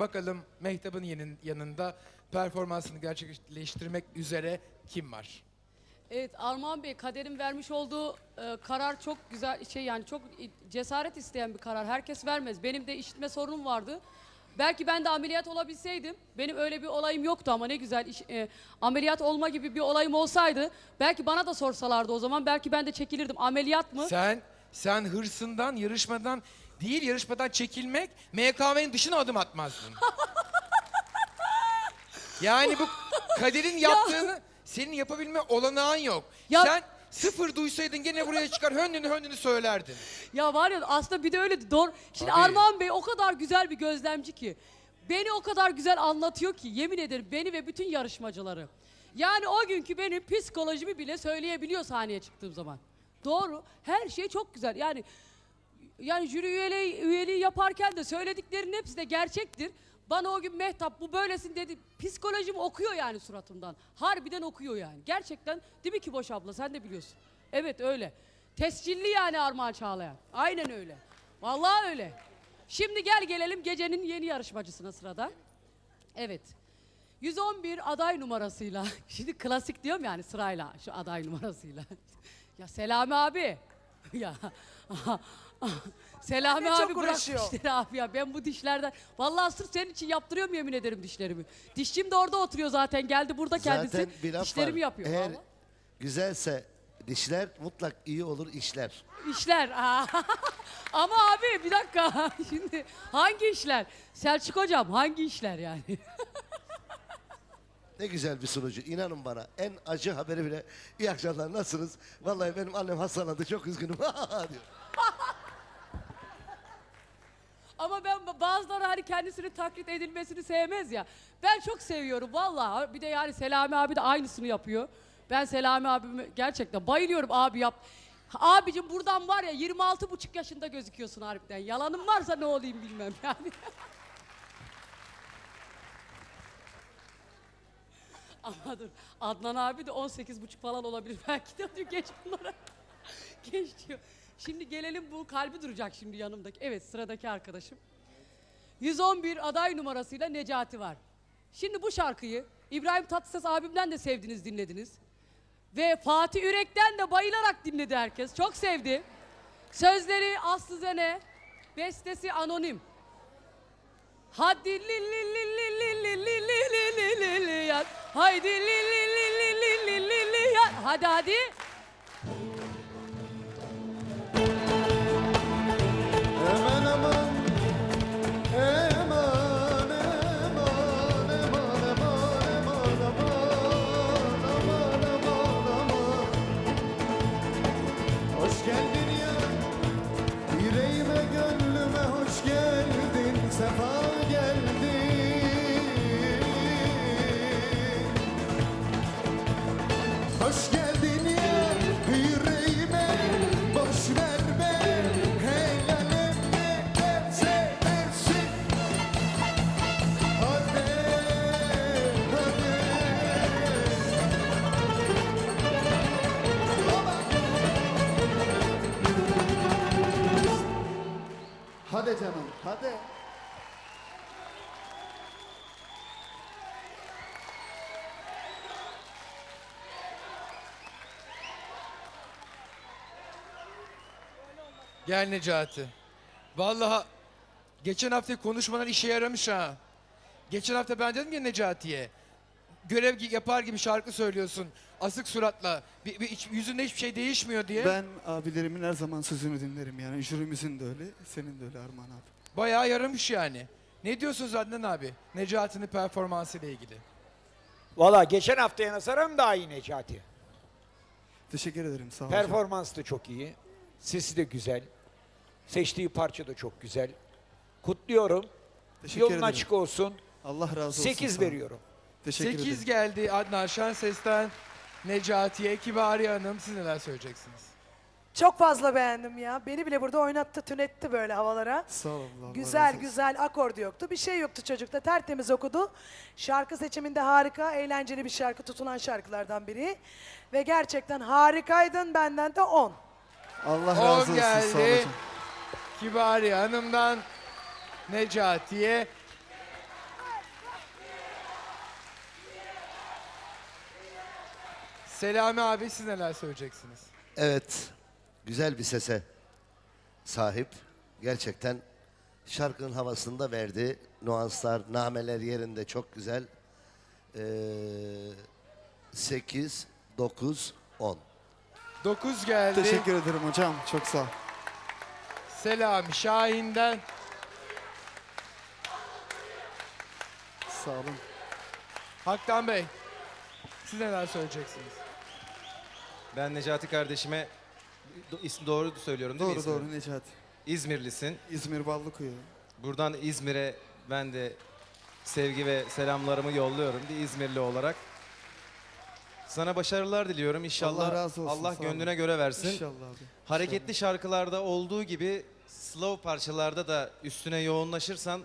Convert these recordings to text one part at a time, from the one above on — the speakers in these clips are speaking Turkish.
Bakalım Mehtap'ın yanında performansını gerçekleştirmek üzere kim var? Evet Armağan Bey kaderin vermiş olduğu e, karar çok güzel şey yani çok cesaret isteyen bir karar. Herkes vermez. Benim de işitme sorunum vardı. Belki ben de ameliyat olabilseydim. Benim öyle bir olayım yoktu ama ne güzel iş- e, ameliyat olma gibi bir olayım olsaydı belki bana da sorsalardı o zaman belki ben de çekilirdim. Ameliyat mı? Sen sen hırsından, yarışmadan değil yarışmadan çekilmek, MKM'nin dışına adım atmazdın. yani bu kaderin yaptığını senin yapabilme olanağın yok. Ya- Sen sıfır duysaydın gene buraya çıkar höndünü höndünü söylerdin. Ya var ya aslında bir de öyle doğru. Şimdi Tabii. Armağan Bey o kadar güzel bir gözlemci ki. Beni o kadar güzel anlatıyor ki yemin ederim beni ve bütün yarışmacıları. Yani o günkü benim psikolojimi bile söyleyebiliyor sahneye çıktığım zaman. Doğru. Her şey çok güzel. Yani yani jüri üyeliği, üyeliği yaparken de söylediklerinin hepsi de gerçektir. Bana o gün Mehtap bu böylesin dedi. Psikolojim okuyor yani suratımdan. Harbiden okuyor yani. Gerçekten değil mi ki Boş abla sen de biliyorsun. Evet öyle. Tescilli yani Armağan Çağlayan. Aynen öyle. Vallahi öyle. Şimdi gel gelelim gecenin yeni yarışmacısına sırada. Evet. 111 aday numarasıyla. Şimdi klasik diyorum yani sırayla şu aday numarasıyla. ya Selami abi. ya. Selami abi bırak uğraşıyor. dişleri abi ya. Ben bu dişlerden vallahi sırf senin için yaptırıyorum yemin ederim dişlerimi. Dişçim de orada oturuyor zaten. Geldi burada kendisi. Zaten bir laf dişlerimi var. yapıyor. Eğer vallahi. güzelse dişler mutlak iyi olur işler. İşler. Aa. Ama abi bir dakika. Şimdi hangi işler? Selçuk hocam hangi işler yani? Ne güzel bir sunucu. İnanın bana en acı haberi bile. İyi akşamlar nasılsınız? Vallahi benim annem hastalandı çok üzgünüm. diyor. Ama ben ba- bazıları hani kendisini taklit edilmesini sevmez ya. Ben çok seviyorum vallahi. Bir de yani Selami abi de aynısını yapıyor. Ben Selami abime gerçekten bayılıyorum abi yap. Abicim buradan var ya 26 buçuk yaşında gözüküyorsun harbiden. Yalanım varsa ne olayım bilmem yani. Ama dur Adnan abi de 18 buçuk falan olabilir belki de diyor geç bunlara. geç diyor. Şimdi gelelim bu kalbi duracak şimdi yanımdaki. Evet sıradaki arkadaşım. 111 aday numarasıyla Necati var. Şimdi bu şarkıyı İbrahim Tatlıses abimden de sevdiniz dinlediniz. Ve Fatih Ürek'ten de bayılarak dinledi herkes. Çok sevdi. Sözleri Aslı Zene, bestesi anonim. Hadi li li li li li li li li li li li li yat. Haydi li li li li li li li li yat. Hadi hadi. Hadi Gel Necati. Vallahi geçen hafta konuşmalar işe yaramış ha. Geçen hafta ben dedim ya Necati'ye. Görev gi- yapar gibi şarkı söylüyorsun. Asık suratla. Bir, bir hiç- yüzünde hiçbir şey değişmiyor diye. Ben abilerimin her zaman sözünü dinlerim yani. Jürimizin de öyle, senin de öyle Armağan abi. Bayağı yaramış yani. Ne diyorsunuz Adnan abi? Necati'nin performansıyla ilgili. Valla geçen haftaya nazaran daha iyi Necati. Teşekkür ederim, sağ ol. hocam. Performans da çok iyi. Sesi de güzel. Seçtiği parça da çok güzel. Kutluyorum. Teşekkür Yolun ederim. açık olsun. Allah razı olsun. 8 sağ ol. veriyorum. Teşekkür 8 ederim. geldi Adnan Şenses'ten Necati'ye. Kibariye Hanım siz neler söyleyeceksiniz? Çok fazla beğendim ya. Beni bile burada oynattı, tünetti böyle havalara. Sağ ol Allah Güzel razı güzel akord yoktu. Bir şey yoktu çocukta. Tertemiz okudu. Şarkı seçiminde harika, eğlenceli bir şarkı tutulan şarkılardan biri. Ve gerçekten harikaydın benden de 10. Allah razı olsun sağ geldi. olacağım. Kibari Hanım'dan Necati'ye. Selami abi siz neler söyleyeceksiniz? Evet güzel bir sese sahip. Gerçekten şarkının havasını da verdi. Nuanslar, nameler yerinde çok güzel. Ee, 8, 9, 10. 9 geldi. Teşekkür ederim hocam. Çok sağ ol. Selami Şahin'den. Sağ olun. Haktan Bey. Siz neler söyleyeceksiniz? Ben Necati kardeşime do- isim doğru söylüyorum değil mi Doğru doğru Necati. İzmirlisin. İzmir Ballıkuyu. Buradan İzmir'e ben de sevgi ve selamlarımı yolluyorum bir İzmirli olarak. Sana başarılar diliyorum. İnşallah Allah razı olsun, Allah sağ olun. gönlüne göre versin. İnşallah abi. Hareketli şarkılarda olduğu gibi slow parçalarda da üstüne yoğunlaşırsan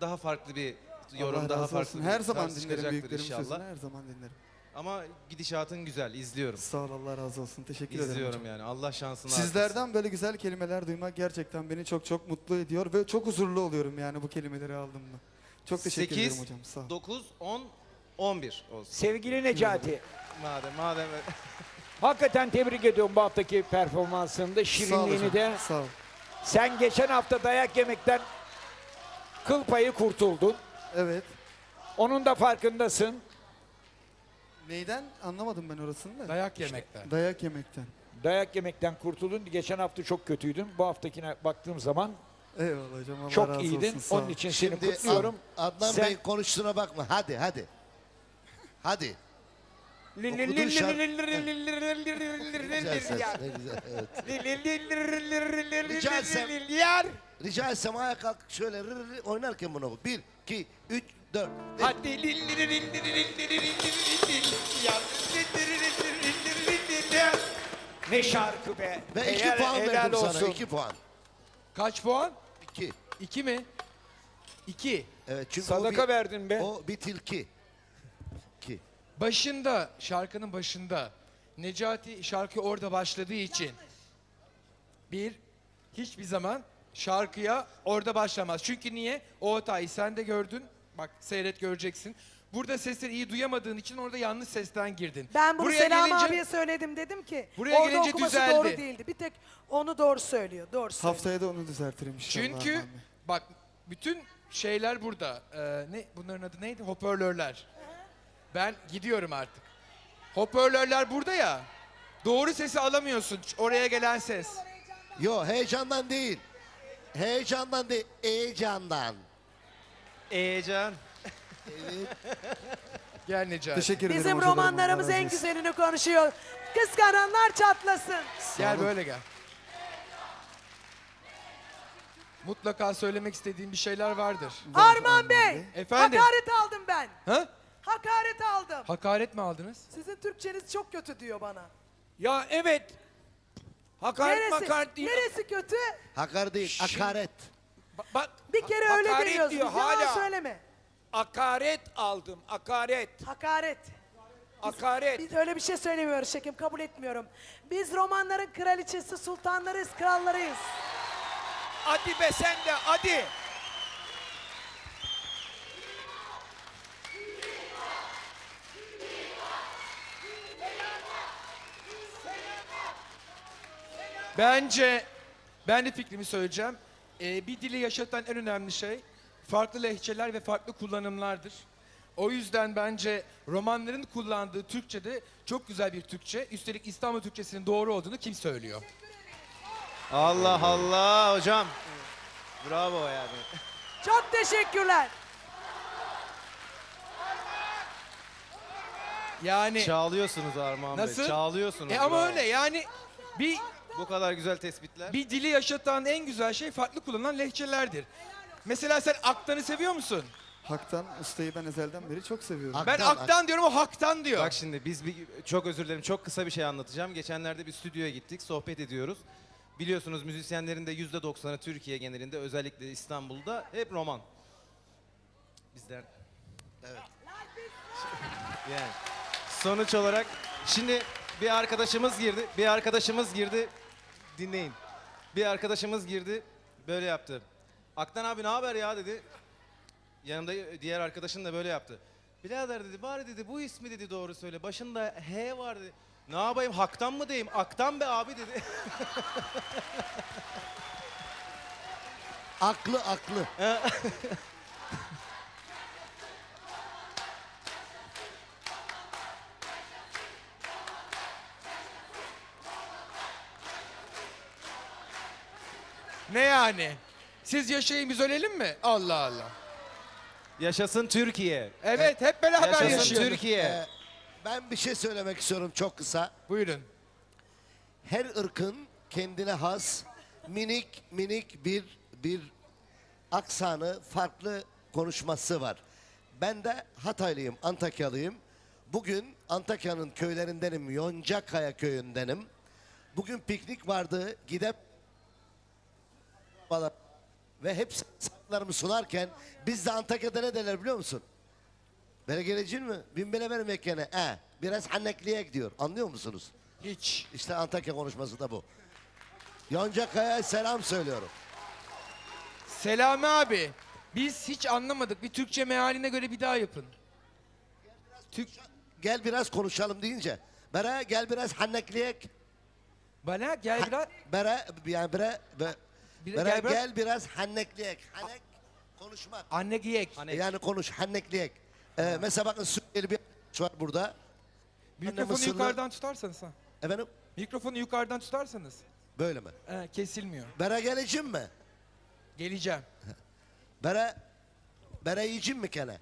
daha farklı bir yorum, Allah daha razı farklı olsun. bir Her zaman tarz dinlerim çıkacaktır büyüklerimin inşallah. sözünü. Her zaman dinlerim. Ama gidişatın güzel, izliyorum. Sağ ol Allah razı olsun. Teşekkür ederim İzliyorum hocam. yani. Allah şansını artırsın. Sizlerden böyle güzel kelimeler duymak gerçekten beni çok çok mutlu ediyor ve çok huzurlu oluyorum yani bu kelimeleri aldım mı. Çok teşekkür Sekiz, ederim hocam. Sağ ol. 9, 10, 11 olsun. Sevgili Necati, Madem, madem hakikaten tebrik ediyorum bu haftaki performansında, Sağ şirinliğini hocam. de. Sağ ol. Sen geçen hafta dayak yemekten kıl payı kurtuldun. Evet. Onun da farkındasın. Neyden? Anlamadım ben orasını da. Dayak yemekten. Dayak yemekten. Dayak yemekten kurtuldun. Geçen hafta çok kötüydün. Bu haftakine baktığım zaman Eyvallah hocam. Allah çok razı iyiydin. olsun. Sağ ol. Onun için seni Şimdi kutluyorum. Ad- Adnan Sen- Bey konuştuğuna bakma. Hadi, hadi. Hadi. Okuduğun şarkı- Güzel ses, ne güzel. Evet. Rica etsem, rica etsem ayağa kalk şöyle rır rır oynarken bunu oku. Bir, iki, üç, dört. beş. Hadi ne şarkı be. İki Eğer- puan helal verdim sana, olsun. iki puan. Kaç puan? İki. 2 mi? 2. Evet çünkü Sadaka bir, verdin be. o bir tilki. İki. Başında, şarkının başında Necati şarkı orada başladığı için bir, hiçbir zaman şarkıya orada başlamaz. Çünkü niye? O hatayı sen de gördün. Bak seyret göreceksin. Burada sesleri iyi duyamadığın için orada yanlış sesten girdin. Ben bunu Buraya Selam gelince- abiye söyledim dedim ki Buraya orada gelince okuması düzeldi. doğru değildi. Bir tek onu doğru söylüyor. Doğru söylüyor. Haftaya da onu düzeltirim inşallah. Çünkü Bey. bak bütün şeyler burada. Ee, ne bunların adı neydi? Hoparlörler. Ben gidiyorum artık. Hoparlörler burada ya. Doğru sesi alamıyorsun. Oraya gelen ses. Yo heyecandan değil. Heyecandan değil, heyecandan. Eğcan. Gel Necati. Teşekkür ederim Bizim hocalarım, romanlarımız Allah razı en olsun. güzelini konuşuyor. Kıskananlar çatlasın. Gel böyle gel. Mutlaka söylemek istediğim bir şeyler vardır. Arman Bey, Efendim? hakaret aldım ben. Ha? Hakaret aldım. Hakaret mi aldınız? Sizin Türkçeniz çok kötü diyor bana. Ya evet. Hakaret Neresi, makaret değil. neresi kötü? Hakar değil, akaret. Ba- Bak Bir kere öyle hakaret deniyorsunuz. diyor hala. söyleme. Akaret aldım. Akaret. Hakaret. Akaret. Biz öyle bir şey söylemiyoruz şekim kabul etmiyorum. Biz romanların kraliçesi, sultanlarıyız, krallarıyız. Hadi be sen de hadi. Bence ben de fikrimi söyleyeceğim. Ee, bir dili yaşatan en önemli şey farklı lehçeler ve farklı kullanımlardır. O yüzden bence romanların kullandığı Türkçe de çok güzel bir Türkçe. Üstelik İstanbul Türkçesinin doğru olduğunu kim söylüyor? Allah Allah hocam. Bravo yani. Çok teşekkürler. Yani Çağlıyorsunuz Armağan Nasıl? Bey. Çağlıyorsunuz. e ama bravo. öyle yani bir Bu kadar güzel tespitler. bir dili yaşatan en güzel şey farklı kullanılan lehçelerdir. Mesela sen aktanı seviyor musun? Hak'tan ustayı ben ezelden beri çok seviyorum. Ben Aktan, aktan diyorum o haktan diyor. Bak şimdi biz bir, çok özür dilerim çok kısa bir şey anlatacağım. Geçenlerde bir stüdyoya gittik sohbet ediyoruz. Biliyorsunuz müzisyenlerin de %90'ı Türkiye genelinde özellikle İstanbul'da hep roman. Bizler. Evet. Yani sonuç olarak şimdi bir arkadaşımız girdi. Bir arkadaşımız girdi. Dinleyin. Bir arkadaşımız girdi. Böyle yaptı. Aktan abi ne haber ya dedi. Yanımda diğer arkadaşım da böyle yaptı. Birader dedi bari dedi bu ismi dedi doğru söyle. Başında H var dedi. Ne yapayım haktan mı diyeyim? Aktan be abi dedi. Aklı aklı. Ne yani? Siz yaşayın biz ölelim mi? Allah Allah. Yaşasın Türkiye. Evet hep beraber Yaşasın yaşıyoruz. Türkiye. Ee, ben bir şey söylemek istiyorum çok kısa. Buyurun. Her ırkın kendine has minik minik bir bir aksanı, farklı konuşması var. Ben de Hataylıyım, Antakyalıyım. Bugün Antakya'nın köylerindenim, Yoncakaya köyündenim. Bugün piknik vardı, gidip ve hepsi saygılarımı sunarken biz de Antakya'da ne derler biliyor musun? Böyle gelecek mi? Bin bile vermek gene. E, biraz hannekliğe gidiyor. Anlıyor musunuz? Hiç. İşte Antakya konuşması da bu. Yoncakaya'ya selam söylüyorum. Selami abi. Biz hiç anlamadık. Bir Türkçe mealine göre bir daha yapın. Türk Gel biraz konuşalım deyince. Bere gel biraz hannekleyek. bana gel biraz Bere yani be, Bir- bere gel gel, biraz- biraz hannekleyek. Hannek konuşmak. anne giyek. Yani konuş hannekleyek. Ee, mesela bakın Suriyeli bir arkadaş var burada. Mikrofonu Mısırlı- yukarıdan tutarsanız ha. Efendim Mikrofonu yukarıdan tutarsanız. böyle mi? He, kesilmiyor. Bere geleceğim mi? Geleceğim. Bere bere yiyeceğim mi kene?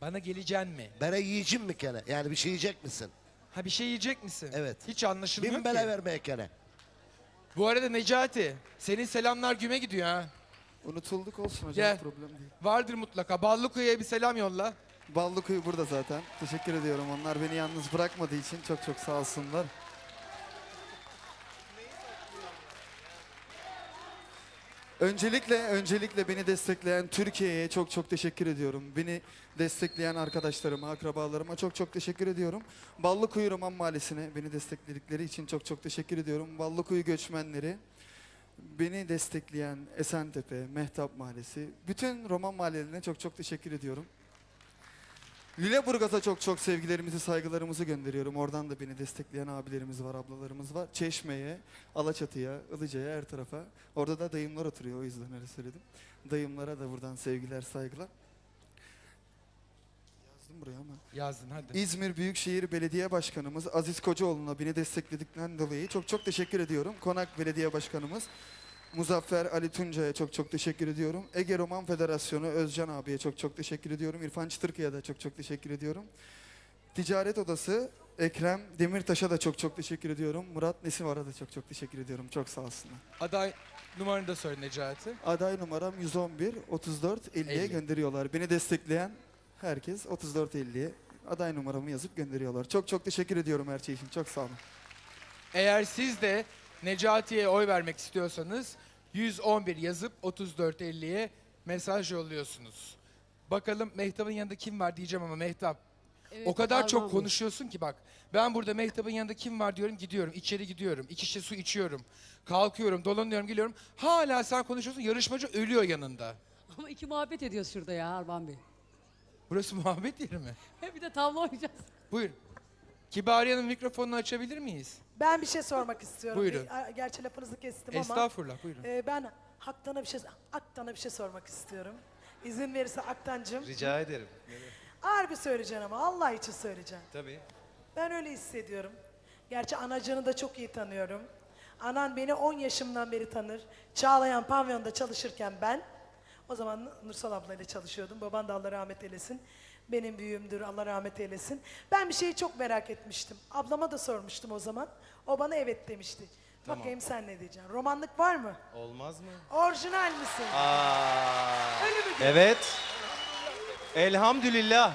Bana geleceksin mi? Bere yiyeceğim mi kene? Yani bir şey yiyecek misin? Ha bir şey yiyecek misin? Evet. Hiç anlaşılmıyor Bin ki. bele vermeye kene. Bu arada Necati, senin selamlar güme gidiyor ha. Unutulduk olsun hocam Gel. problem değil. Vardır mutlaka. Ballıkuyu'ya bir selam yolla. Ballıkuyu burada zaten. Teşekkür ediyorum. Onlar beni yalnız bırakmadığı için çok çok sağ olsunlar. Öncelikle öncelikle beni destekleyen Türkiye'ye çok çok teşekkür ediyorum. Beni destekleyen arkadaşlarıma, akrabalarıma çok çok teşekkür ediyorum. Ballıkuyu Roman Mahallesi'ne beni destekledikleri için çok çok teşekkür ediyorum. Ballıkuyu göçmenleri, beni destekleyen Esentepe, Mehtap Mahallesi, bütün Roman mahallelerine çok çok teşekkür ediyorum. Lüleburgaz'a çok çok sevgilerimizi, saygılarımızı gönderiyorum. Oradan da beni destekleyen abilerimiz var, ablalarımız var. Çeşme'ye, Alaçatı'ya, Ilıca'ya, her tarafa. Orada da dayımlar oturuyor, o yüzden öyle söyledim. Dayımlara da buradan sevgiler, saygılar. Yazdım buraya ama. Yazdın hadi. İzmir Büyükşehir Belediye Başkanımız Aziz Kocaoğlu'na beni destekledikten dolayı çok çok teşekkür ediyorum. Konak Belediye Başkanımız Muzaffer Ali Tuncay'a çok çok teşekkür ediyorum. Ege Roman Federasyonu Özcan abiye çok çok teşekkür ediyorum. İrfan Çıtırkı'ya da çok çok teşekkür ediyorum. Ticaret Odası Ekrem Demirtaş'a da çok çok teşekkür ediyorum. Murat Nesivar'a da çok çok teşekkür ediyorum. Çok sağ olsunlar. Aday numaranı da söyle Necati. Aday numaram 111 34 50'ye 50. gönderiyorlar. Beni destekleyen herkes 34 50'ye aday numaramı yazıp gönderiyorlar. Çok çok teşekkür ediyorum her şey için. Çok sağ olun. Eğer siz de Necati'ye oy vermek istiyorsanız 111 yazıp 3450'ye mesaj yolluyorsunuz. Bakalım Mehtap'ın yanında kim var diyeceğim ama Mehtap Evet, o kadar çok Bey. konuşuyorsun ki bak. Ben burada Mehtap'ın yanında kim var diyorum gidiyorum. içeri gidiyorum. iki şişe su içiyorum. Kalkıyorum, dolanıyorum, geliyorum. Hala sen konuşuyorsun. Yarışmacı ölüyor yanında. Ama iki muhabbet ediyoruz şurada ya Arman Bey. Burası muhabbet yeri mi? bir de tavla oynayacağız. Buyur. Kibariye'nin mikrofonunu açabilir miyiz? Ben bir şey sormak istiyorum. Buyurun. A- Gerçi lafınızı kestim ama. Estağfurullah buyurun. e, ben Haktan'a bir şey Aktan'a bir şey sormak istiyorum. İzin verirse Aktancığım. Rica ederim. Harbi söyleyeceksin ama Allah için söyleyeceksin. Tabii. Ben öyle hissediyorum. Gerçi anacığını da çok iyi tanıyorum. Anan beni 10 yaşımdan beri tanır. Çağlayan pavyonda çalışırken ben, o zaman Nursal ablayla çalışıyordum. Baban da Allah rahmet eylesin. Benim büyüğümdür Allah rahmet eylesin. Ben bir şeyi çok merak etmiştim. Ablama da sormuştum o zaman. O bana evet demişti. Tamam. Bakayım sen ne diyeceksin. Romanlık var mı? Olmaz mı? Orijinal misin? Aa. Öyle mi diyorsun? Evet. Elhamdülillah.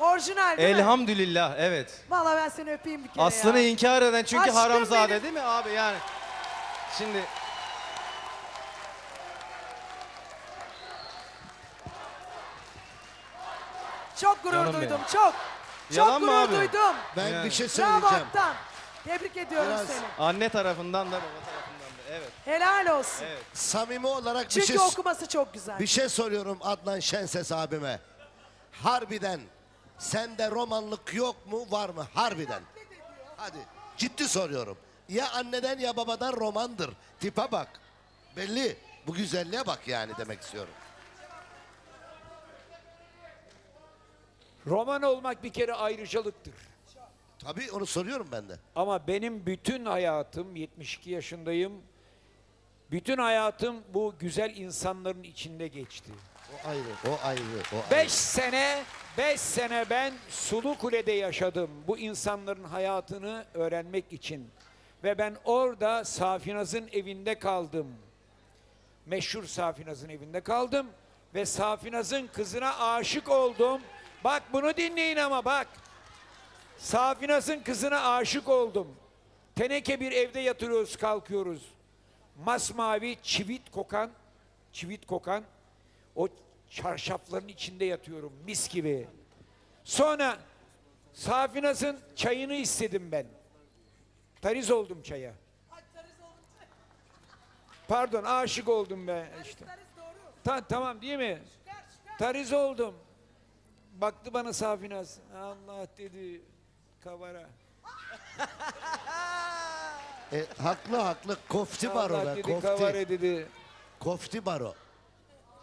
Orijinal değil mi? Elhamdülillah. Evet. Vallahi ben seni öpeyim bir kere Aslını ya. inkar eden çünkü Aşkım haramzade benim. değil mi abi yani? Şimdi Çok gurur Canım duydum, benim. çok. Çok Yalan mı gurur abi? duydum. Ben Yani. bir şey Bravo söyleyeceğim. Aktan. Tebrik ediyorum Biraz- seni. anne tarafından da baba tarafından da. Evet. Helal olsun. Evet. Samimi olarak bir Çünkü şey okuması çok güzel. bir şey soruyorum Adnan Şenses abime. Harbiden Sende romanlık yok mu var mı harbiden? Hadi ciddi soruyorum. Ya anneden ya babadan romandır. Tipe bak. Belli. Bu güzelliğe bak yani demek istiyorum. Roman olmak bir kere ayrıcalıktır. Tabii onu soruyorum ben de. Ama benim bütün hayatım, 72 yaşındayım, bütün hayatım bu güzel insanların içinde geçti. O ayrı, o ayrı, o ayrı. Beş sene, beş sene ben Sulu Kule'de yaşadım. Bu insanların hayatını öğrenmek için. Ve ben orada Safinaz'ın evinde kaldım. Meşhur Safinaz'ın evinde kaldım. Ve Safinaz'ın kızına aşık oldum. Bak bunu dinleyin ama bak. Safinaz'ın kızına aşık oldum. Teneke bir evde yatırıyoruz, kalkıyoruz. Masmavi çivit kokan, çivit kokan o çarşafların içinde yatıyorum mis gibi. Sonra Safinaz'ın çayını istedim ben. Tariz oldum çaya. Pardon aşık oldum ben işte. Ta, tamam değil mi? Tariz oldum. Baktı bana Safinaz. Allah dedi kavara. E, haklı haklı kofti baro Allah be dedi kofti. kavara dedi. Kofti baro.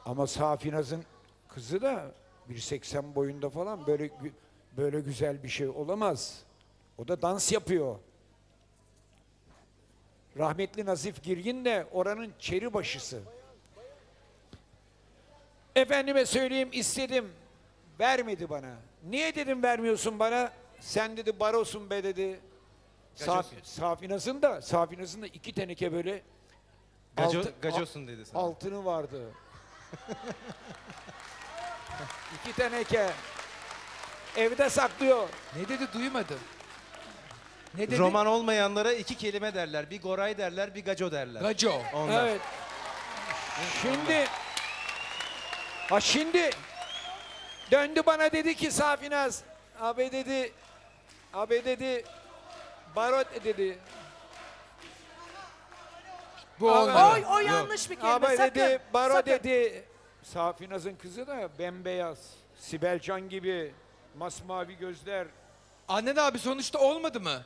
Ama Safinaz'ın kızı da 1.80 boyunda falan böyle gü- böyle güzel bir şey olamaz. O da dans yapıyor. Rahmetli Nazif Girgin de oranın çeri başısı. Efendime söyleyeyim istedim. Vermedi bana. Niye dedim vermiyorsun bana? Sen dedi barosun be dedi. Saf, Gacosun. Safinaz'ın da Safinaz'ın da iki teneke böyle Gaco, altı- gacosun dedi sana. altını vardı. İki teneke. Evde saklıyor. Ne dedi duymadım. Ne dedi? Roman olmayanlara iki kelime derler. Bir goray derler, bir gaco derler. Gaco. Onlar. Evet. Şimdi ha şimdi döndü bana dedi ki Safinaz abi dedi abi dedi barot dedi Bu Abi- olmuyor. Oy o yanlış bir kelime. abi sakın. dedi baro sakın. dedi Safinaz'ın kızı da bembeyaz Sibel Can gibi masmavi gözler Annen abi sonuçta olmadı mı?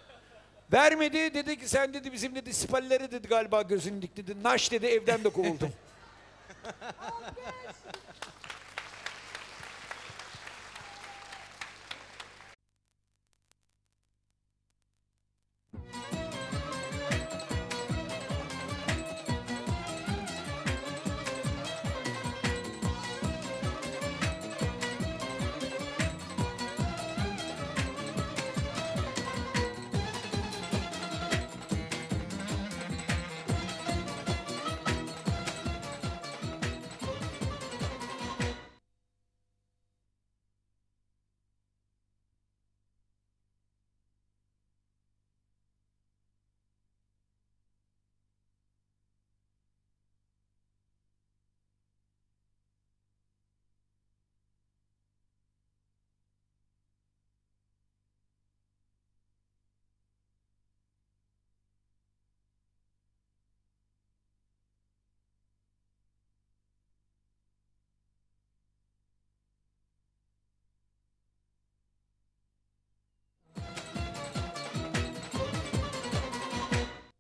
Vermedi dedi ki sen dedi bizim dedi sipalleri dedi galiba gözünü dik dedi. Naş dedi evden de kovuldum.